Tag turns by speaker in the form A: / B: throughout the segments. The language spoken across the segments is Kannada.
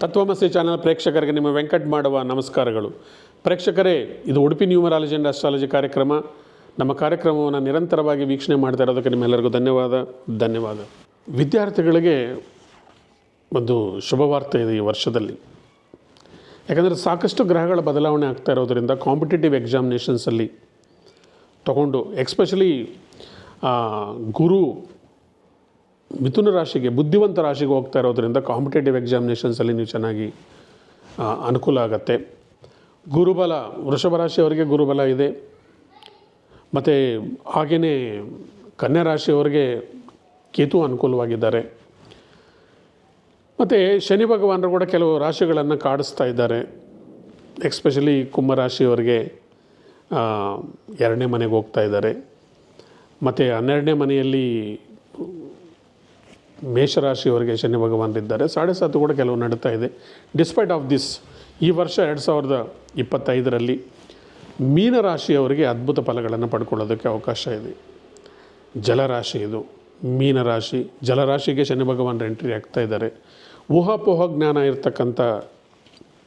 A: ತತ್ವಮಸಿ ಚಾನಲ್ ಪ್ರೇಕ್ಷಕರಿಗೆ ನಿಮ್ಮ ವೆಂಕಟ್ ಮಾಡುವ ನಮಸ್ಕಾರಗಳು. ಪ್ರೇಕ್ಷಕರೇ, ಇದು ಉಡುಪಿ ನ್ಯೂಮರಾಲಜಿ ಆ್ಯಂಡ್ ಅಸ್ಟ್ರಾಲಜಿ ಕಾರ್ಯಕ್ರಮ. ನಮ್ಮ ಕಾರ್ಯಕ್ರಮವನ್ನು ನಿರಂತರವಾಗಿ ವೀಕ್ಷಣೆ ಮಾಡ್ತಾ ಇರೋದಕ್ಕೆ ನಿಮ್ಮೆಲ್ಲರಿಗೂ ಧನ್ಯವಾದ ಧನ್ಯವಾದ. ವಿದ್ಯಾರ್ಥಿಗಳಿಗೆ ಒಂದು ಶುಭವಾರ್ತೆ ಇದೆ ಈ ವರ್ಷದಲ್ಲಿ. ಯಾಕಂದರೆ ಸಾಕಷ್ಟು ಗ್ರಹಗಳ ಬದಲಾವಣೆ ಆಗ್ತಾ ಇರೋದರಿಂದ ಕಾಂಪಿಟೇಟಿವ್ ಎಕ್ಸಾಮಿನೇಷನ್ಸಲ್ಲಿ ತಗೊಂಡು ಎಕ್ಸ್ಪೆಷಲಿ ಗುರು ಮಿಥುನ ರಾಶಿಗೆ, ಬುದ್ಧಿವಂತ ರಾಶಿಗೆ ಹೋಗ್ತಾ ಇರೋದ್ರಿಂದ ಕಾಂಪಿಟೇಟಿವ್ ಎಕ್ಸಾಮಿನೇಷನ್ಸಲ್ಲಿ ನೀವು ಚೆನ್ನಾಗಿ ಅನುಕೂಲ ಆಗತ್ತೆ. ಗುರುಬಲ, ವೃಷಭ ರಾಶಿಯವರಿಗೆ ಗುರುಬಲ ಇದೆ. ಮತ್ತು ಹಾಗೆಯೇ ಕನ್ಯಾ ರಾಶಿಯವರಿಗೆ ಕೇತು ಅನುಕೂಲವಾಗಿದ್ದಾರೆ. ಮತ್ತು ಶನಿ ಭಗವಾನರು ಕೂಡ ಕೆಲವು ರಾಶಿಗಳನ್ನು ಕಾಡಿಸ್ತಾ ಇದ್ದಾರೆ. ಎಕ್ಸ್ಪೆಷಲಿ ಕುಂಭರಾಶಿಯವರಿಗೆ ಎರಡನೇ ಮನೆಗೆ ಹೋಗ್ತಾ ಇದ್ದಾರೆ. ಮತ್ತು ಹನ್ನೆರಡನೇ ಮನೆಯಲ್ಲಿ ಮೇಷರಾಶಿಯವರಿಗೆ ಶನಿ ಭಗವಾನರಿದ್ದಾರೆ ಸಾಡೆ ಸಾತು ಕೂಡ ಕೆಲವು ನಡೀತಾ ಇದೆ. ಡಿಸ್ಪೈಟ್ ಆಫ್ ದಿಸ್ ಈ ವರ್ಷ ಎರಡು ಸಾವಿರದ ಇಪ್ಪತ್ತೈದರಲ್ಲಿ ಮೀನರಾಶಿಯವರಿಗೆ ಅದ್ಭುತ ಫಲಗಳನ್ನು ಪಡ್ಕೊಳ್ಳೋದಕ್ಕೆ ಅವಕಾಶ ಇದೆ. ಜಲರಾಶಿ ಇದು. ಮೀನರಾಶಿ, ಜಲರಾಶಿಗೆ ಶನಿ ಭಗವಾನರು ಎಂಟ್ರಿ ಆಗ್ತಾ ಇದ್ದಾರೆ. ಊಹಾಪೋಹ ಜ್ಞಾನ ಇರತಕ್ಕಂಥ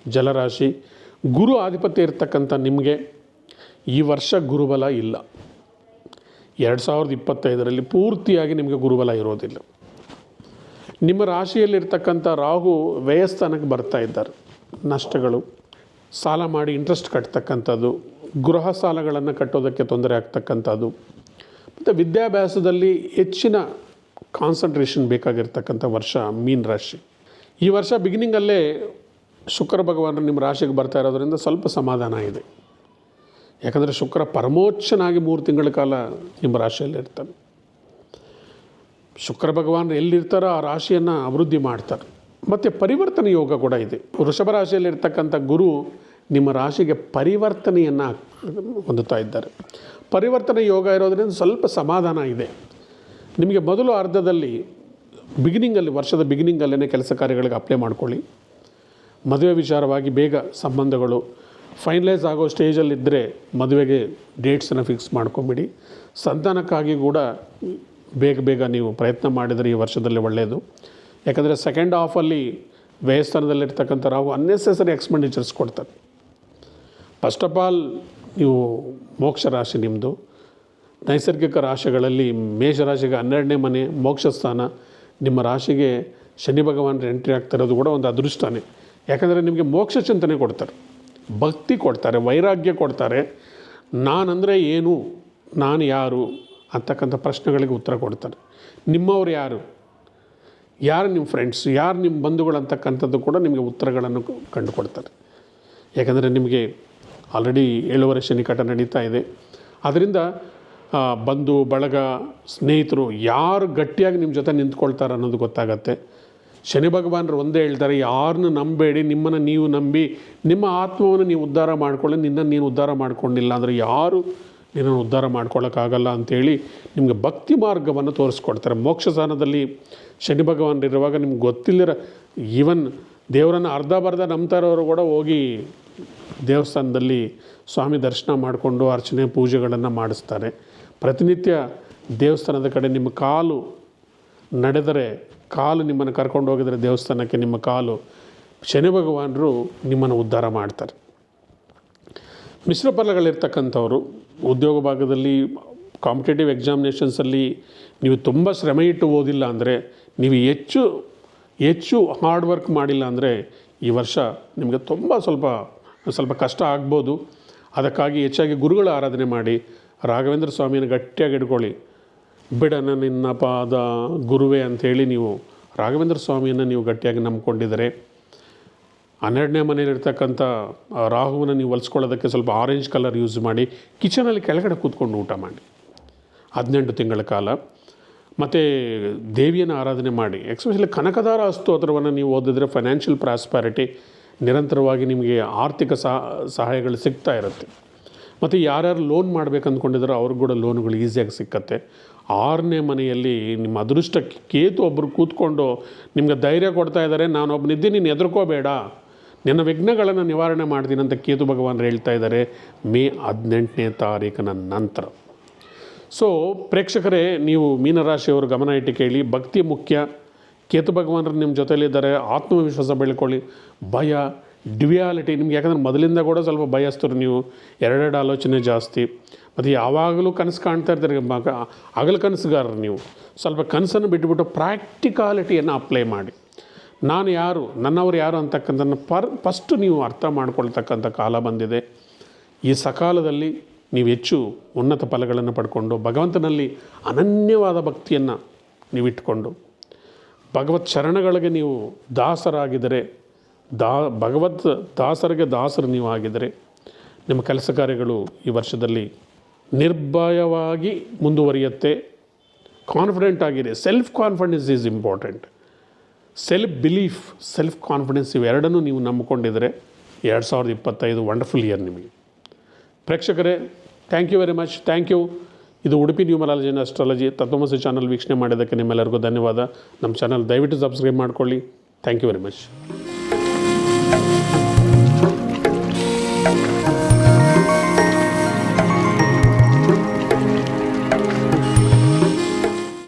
A: ಜಲರಾಶಿ, ಗುರು ಆಧಿಪತ್ಯ ಇರತಕ್ಕಂಥ ನಿಮಗೆ ಈ ವರ್ಷ ಗುರುಬಲ ಇಲ್ಲ. ಎರಡು ಸಾವಿರದ ಇಪ್ಪತ್ತೈದರಲ್ಲಿ ಪೂರ್ತಿಯಾಗಿ ನಿಮಗೆ ಗುರುಬಲ ಇರೋದಿಲ್ಲ. ನಿಮ್ಮ ರಾಶಿಯಲ್ಲಿರ್ತಕ್ಕಂಥ ರಾಹು ವ್ಯಯಸ್ಥಾನಕ್ಕೆ ಬರ್ತಾ ಇದ್ದಾರೆ. ನಷ್ಟಗಳು, ಸಾಲ ಮಾಡಿ ಇಂಟ್ರೆಸ್ಟ್ ಕಟ್ತಕ್ಕಂಥದ್ದು, ಗೃಹ ಸಾಲಗಳನ್ನು ಕಟ್ಟೋದಕ್ಕೆ ತೊಂದರೆ ಆಗ್ತಕ್ಕಂಥದ್ದು, ಮತ್ತು ವಿದ್ಯಾಭ್ಯಾಸದಲ್ಲಿ ಹೆಚ್ಚಿನ ಕಾನ್ಸಂಟ್ರೇಷನ್ ಬೇಕಾಗಿರ್ತಕ್ಕಂಥ ವರ್ಷ ಮೀನ್ ರಾಶಿ. ಈ ವರ್ಷ ಬಿಗಿನಿಂಗಲ್ಲೇ ಶುಕ್ರ ಭಗವಾನರು ನಿಮ್ಮ ರಾಶಿಗೆ ಬರ್ತಾ ಇರೋದರಿಂದ ಸ್ವಲ್ಪ ಸಮಾಧಾನ ಇದೆ. ಯಾಕಂದರೆ ಶುಕ್ರ ಪರಮೋಚ್ಚನಾಗಿ ಮೂರು ತಿಂಗಳ ಕಾಲ ನಿಮ್ಮ ರಾಶಿಯಲ್ಲಿ ಇರ್ತಾನೆ ಶುಕ್ರ ಭಗವಾನ್ ಎಲ್ಲಿರ್ತಾರೋ ಆ ರಾಶಿಯನ್ನು ಅಭಿವೃದ್ಧಿ ಮಾಡ್ತಾರೆ. ಮತ್ತು ಪರಿವರ್ತನೆ ಯೋಗ ಕೂಡ ಇದೆ. ವೃಷಭ ರಾಶಿಯಲ್ಲಿರ್ತಕ್ಕಂಥ ಗುರು ನಿಮ್ಮ ರಾಶಿಗೆ ಪರಿವರ್ತನೆಯನ್ನು ಹೊಂದುತ್ತಾ ಇದ್ದಾರೆ. ಪರಿವರ್ತನೆ ಯೋಗ ಇರೋದರಿಂದ ಸ್ವಲ್ಪ ಸಮಾಧಾನ ಇದೆ. ನಿಮಗೆ ಮೊದಲು ಅರ್ಧದಲ್ಲಿ ಬಿಗಿನಿಂಗಲ್ಲಿ ವರ್ಷದ ಬಿಗಿನಿಂಗಲ್ಲೇ ಕೆಲಸ ಕಾರ್ಯಗಳಿಗೆ ಅಪ್ಲೈ ಮಾಡ್ಕೊಳ್ಳಿ. ಮದುವೆ ವಿಚಾರವಾಗಿ ಬೇಗ ಸಂಬಂಧಗಳು. ಫೈನಲೈಸ್ ಆಗೋ ಸ್ಟೇಜಲ್ಲಿದ್ದರೆ ಮದುವೆಗೆ ಡೇಟ್ಸನ್ನು ಫಿಕ್ಸ್ ಮಾಡ್ಕೊಂಬಿಡಿ. ಸಂತಾನಕ್ಕಾಗಿ ಕೂಡ ಬೇಗ ಬೇಗ ನೀವು ಪ್ರಯತ್ನ ಮಾಡಿದರೆ ಈ ವರ್ಷದಲ್ಲಿ ಒಳ್ಳೆಯದು ಯಾಕಂದರೆ ಸೆಕೆಂಡ್ ಹಾಫಲ್ಲಿ ವ್ಯಯಸ್ಥಾನದಲ್ಲಿರ್ತಕ್ಕಂಥ ರಾಹು ಅನ್ನೆಸೆಸರಿ ಎಕ್ಸ್ಪೆಂಡಿಚರ್ಸ್ ಕೊಡ್ತಾರೆ. ಫಸ್ಟ್ ಆಫ್ ಆಲ್ ನೀವು ಮೋಕ್ಷ ರಾಶಿ ನಿಮ್ಮದು ನೈಸರ್ಗಿಕ ರಾಶಿಗಳಲ್ಲಿ ಮೇಷರಾಶಿಗೆ ಹನ್ನೆರಡನೇ ಮನೆ, ಮೋಕ್ಷ ಸ್ಥಾನ. ನಿಮ್ಮ ರಾಶಿಗೆ ಶನಿ ಭಗವಾನ್ ಎಂಟ್ರಿ ಆಗ್ತಿರೋದು ಕೂಡ ಒಂದು ಅದೃಷ್ಟನೇ. ಯಾಕಂದರೆ ನಿಮಗೆ ಮೋಕ್ಷ ಚಿಂತನೆ ಕೊಡ್ತಾರೆ. ಭಕ್ತಿ ಕೊಡ್ತಾರೆ, ವೈರಾಗ್ಯ ಕೊಡ್ತಾರೆ. ನಾನಂದರೆ ಏನು? ನಾನು ಯಾರು? ಅಂತಕ್ಕಂಥ ಪ್ರಶ್ನೆಗಳಿಗೆ ಉತ್ತರ ಕೊಡ್ತಾರೆ. ನಿಮ್ಮವ್ರು ಯಾರು? ಯಾರು ನಿಮ್ಮ ಫ್ರೆಂಡ್ಸ್ ಯಾರು ನಿಮ್ಮ ಬಂಧುಗಳು ಅಂತಕ್ಕಂಥದ್ದು ಕೂಡ ನಿಮಗೆ ಉತ್ತರಗಳನ್ನು ಕಂಡುಕೊಡ್ತಾರೆ. ಯಾಕಂದರೆ ನಿಮಗೆ ಆಲ್ರೆಡಿ ಏಳುವರೆ ಶನಿಕಟ ನಡೀತಾ ಇದೆ. ಅದರಿಂದ ಬಂಧು, ಬಳಗ, ಸ್ನೇಹಿತರು ಯಾರು ಗಟ್ಟಿಯಾಗಿ ನಿಮ್ಮ ಜೊತೆ ನಿಂತ್ಕೊಳ್ತಾರೆ ಅನ್ನೋದು ಗೊತ್ತಾಗತ್ತೆ. ಶನಿ ಭಗವಾನರು ಒಂದೇ ಹೇಳ್ತಾರೆ ಯಾರನ್ನು ನಂಬೇಡಿ, ನಿಮ್ಮನ್ನು ನೀವು ನಂಬಿ, ನಿಮ್ಮ ಆತ್ಮವನ್ನು ನೀವು ಉದ್ಧಾರ ಮಾಡಿಕೊಳ್ಳಿ, ನಿನ್ನನ್ನು ನೀನು ಉದ್ಧಾರ ಮಾಡಿಕೊಂಡಿಲ್ಲ. ಅಂದರೆ ಯಾರು ನಿನ್ನನ್ನು ಉದ್ಧಾರ ಮಾಡ್ಕೊಳ್ಳೋಕ್ಕಾಗಲ್ಲ ಅಂಥೇಳಿ ನಿಮಗೆ ಭಕ್ತಿ ಮಾರ್ಗವನ್ನು ತೋರಿಸ್ಕೊಡ್ತಾರೆ. ಮೋಕ್ಷ ಸ್ಥಾನದಲ್ಲಿ ಶನಿ ಭಗವಾನರಿರುವಾಗ ನಿಮ್ಗೆ ಗೊತ್ತಿಲ್ಲರ ಈವನ್ ದೇವರನ್ನು ಅರ್ಧ ಬರ್ಧ ನಂಬ್ತಾರವರು ಕೂಡ ಹೋಗಿ ದೇವಸ್ಥಾನದಲ್ಲಿ ಸ್ವಾಮಿ ದರ್ಶನ ಮಾಡಿಕೊಂಡು ಅರ್ಚನೆ ಪೂಜೆಗಳನ್ನು ಮಾಡಿಸ್ತಾರೆ. ಪ್ರತಿನಿತ್ಯ ದೇವಸ್ಥಾನದ ಕಡೆ ನಿಮ್ಮ ಕಾಲು ನಡೆದರೆ ಕಾಲು ನಿಮ್ಮನ್ನು ಕರ್ಕೊಂಡು ಹೋಗಿದರೆ ದೇವಸ್ಥಾನಕ್ಕೆ ನಿಮ್ಮ ಕಾಲು ಶನಿ ಭಗವಾನರು ನಿಮ್ಮನ್ನು ಉದ್ಧಾರ ಮಾಡ್ತಾರೆ. ಮಿಶ್ರ ಫಲಗಳಿರ್ತಕ್ಕಂಥವ್ರು ಉದ್ಯೋಗ ಭಾಗದಲ್ಲಿ ಕಾಂಪಿಟೇಟಿವ್ ಎಕ್ಸಾಮಿನೇಷನ್ಸಲ್ಲಿ ನೀವು ತುಂಬ ಶ್ರಮ ಇಟ್ಟು ಓದಿಲ್ಲ ಅಂದರೆ, ನೀವು ಹೆಚ್ಚು ಹೆಚ್ಚು ಹಾರ್ಡ್ ವರ್ಕ್ ಮಾಡಿಲ್ಲ ಅಂದರೆ ಈ ವರ್ಷ ನಿಮಗೆ ತುಂಬ ಸ್ವಲ್ಪ ಸ್ವಲ್ಪ ಕಷ್ಟ ಆಗ್ಬೋದು. ಅದಕ್ಕಾಗಿ ಹೆಚ್ಚಾಗಿ ಗುರುಗಳ ಆರಾಧನೆ ಮಾಡಿ, ರಾಘವೇಂದ್ರ ಸ್ವಾಮಿಯನ್ನು ಗಟ್ಟಿಯಾಗಿ ಇಟ್ಕೊಳ್ಳಿ ಬಿಡನ ನಿನ್ನ ಪಾದ ಗುರುವೇ ಅಂಥೇಳಿ ನೀವು ರಾಘವೇಂದ್ರ ಸ್ವಾಮಿಯನ್ನು ನೀವು ಗಟ್ಟಿಯಾಗಿ ನಂಬ್ಕೊಂಡಿದ್ದಾರೆ ಹನ್ನೆರಡನೇ ಮನೇಲಿರ್ತಕ್ಕಂಥ ರಾಹುವನ್ನು ನೀವು ಹೊಲಿಸ್ಕೊಳ್ಳೋದಕ್ಕೆ ಸ್ವಲ್ಪ ಆರೆಂಜ್ ಕಲರ್ ಯೂಸ್ ಮಾಡಿ ಕಿಚನಲ್ಲಿ ಕೆಳಗಡೆ ಕೂತ್ಕೊಂಡು ಊಟ ಮಾಡಿ. ಹದಿನೆಂಟು ತಿಂಗಳ ಕಾಲ. ಮತ್ತು ದೇವಿಯನ್ನು ಆರಾಧನೆ ಮಾಡಿ. ಎಕ್ಸ್ಪೆಷಲಿ ಕನಕದಾರ ಸ್ತೋತ್ರವನ್ನು ನೀವು ಓದಿದ್ರೆ ಫೈನಾನ್ಷಿಯಲ್ ಪ್ರಾಸ್ಪ್ಯಾರಿಟಿ ನಿರಂತರವಾಗಿ ನಿಮಗೆ ಆರ್ಥಿಕ ಸಹ, ಸಹಾಯಗಳು ಸಿಗ್ತಾ ಇರುತ್ತೆ. ಮತ್ತು ಯಾರ್ಯಾರು ಲೋನ್ ಮಾಡ್ಬೇಕು ಅಂದ್ಕೊಂಡಿದ್ದಾರೋ ಅವ್ರಿಗೆ ಕೂಡ ಲೋನ್ಗಳು ಈಸಿಯಾಗಿ ಸಿಕ್ಕತ್ತೆ. ಆರನೇ ಮನೆಯಲ್ಲಿ ನಿಮ್ಮ ಅದೃಷ್ಟ ಕೇತು ಒಬ್ಬರು ಕೂತ್ಕೊಂಡು ನಿಮಗೆ ಧೈರ್ಯ ಕೊಡ್ತಾ ಇದ್ದಾರೆ ನಾನೊಬ್ಬನಿದ್ದೀನಿ ನೀನು ಹೆದರ್ಕೋಬೇಡ ನಿನ್ನ ವಿಘ್ನಗಳನ್ನು ನಿವಾರಣೆ ಮಾಡ್ತೀನಿ ಅಂತ ಕೇತು ಭಗವಾನರು ಹೇಳ್ತಾ ಇದ್ದಾರೆ, ಮೇ ಹದಿನೆಂಟನೇ ತಾರೀಕಿನ ನಂತರ. ಸೊ ಪ್ರೇಕ್ಷಕರೇ, ನೀವು ಮೀನರಾಶಿಯವರು ಗಮನ ಇಟ್ಟು ಕೇಳಿ, ಭಕ್ತಿ ಮುಖ್ಯ. ಕೇತು ಭಗವಾನರು ನಿಮ್ಮ ಜೊತೆಯಲ್ಲಿದ್ದಾರೆ ಆತ್ಮವಿಶ್ವಾಸ ಬೆಳ್ಕೊಳ್ಳಿ. ಭಯ, ಡ್ಯುಯಾಲಿಟಿ, ನಿಮ್ಗೆ ಯಾಕಂದ್ರೆ ಮೊದಲಿಂದ ಕೂಡ ಸ್ವಲ್ಪ ಭಯಸ್ತರು ನೀವು. ಎರಡೆರಡು ಆಲೋಚನೆ ಜಾಸ್ತಿ. ಮತ್ತು ಯಾವಾಗಲೂ ಕನಸು ಕಾಣ್ತಾ ಇರ್ತಾರೆ, ಮಗ ಕನಸುಗಾರರು ನೀವು. ಸ್ವಲ್ಪ ಕನಸನ್ನು ಬಿಟ್ಟುಬಿಟ್ಟು ಪ್ರಾಕ್ಟಿಕಾಲಿಟಿಯನ್ನು ಅಪ್ಲೈ ಮಾಡಿ. ನಾನು ಯಾರು, ನನ್ನವರು ಯಾರು ಅಂತಕ್ಕಂಥನ್ನು ಪರ್ ಫಸ್ಟು ನೀವು ಅರ್ಥ ಮಾಡ್ಕೊಳ್ತಕ್ಕಂಥ ಕಾಲ ಬಂದಿದೆ. ಈ ಸಕಾಲದಲ್ಲಿ ನೀವು ಹೆಚ್ಚು ಉನ್ನತ ಫಲಗಳನ್ನು ಪಡ್ಕೊಂಡು, ಭಗವಂತನಲ್ಲಿ ಅನನ್ಯವಾದ ಭಕ್ತಿಯನ್ನು ನೀವು ಇಟ್ಕೊಂಡು, ಭಗವತ್ ಶರಣಗಳಿಗೆ ನೀವು ದಾಸರಾಗಿದ್ದರೆ, ದಾ, ಭಗವತ್ ದಾಸರಿಗೆ ದಾಸರು ನೀವು ಆಗಿದರೆ ನಿಮ್ಮ ಕೆಲಸ ಕಾರ್ಯಗಳು ಈ ವರ್ಷದಲ್ಲಿ ನಿರ್ಭಯವಾಗಿ ಮುಂದುವರಿಯುತ್ತೆ. ಕಾನ್ಫಿಡೆಂಟ್ ಆಗಿದೆ self confidence is important self belief self confidence ಇವೆರಡನ್ನೂ ನೀವು ನಂಬಿಕೊಂಡಿದ್ದರೆ ಎರಡು ಸಾವಿರದ ಇಪ್ಪತ್ತೈದು ವಂಡರ್ಫುಲ್ ಇಯರ್ ನಿಮಗೆ. ಪ್ರೇಕ್ಷಕರೇ thank you very much thank you ಇದು Udupi numerology and astrology Tatvamasi channel ವೀಕ್ಷಣೆ ಮಾಡಿದ್ದಕ್ಕೆ ನಿಮ್ಮೆಲ್ಲರಿಗೂ ಧನ್ಯವಾದ. ನಮ್ಮ ಚಾನಲ್ ದಯವಿಟ್ಟು ಸಬ್ಸ್ಕ್ರೈಬ್ ಮಾಡ್ಕೊಳ್ಳಿ. Thank you very much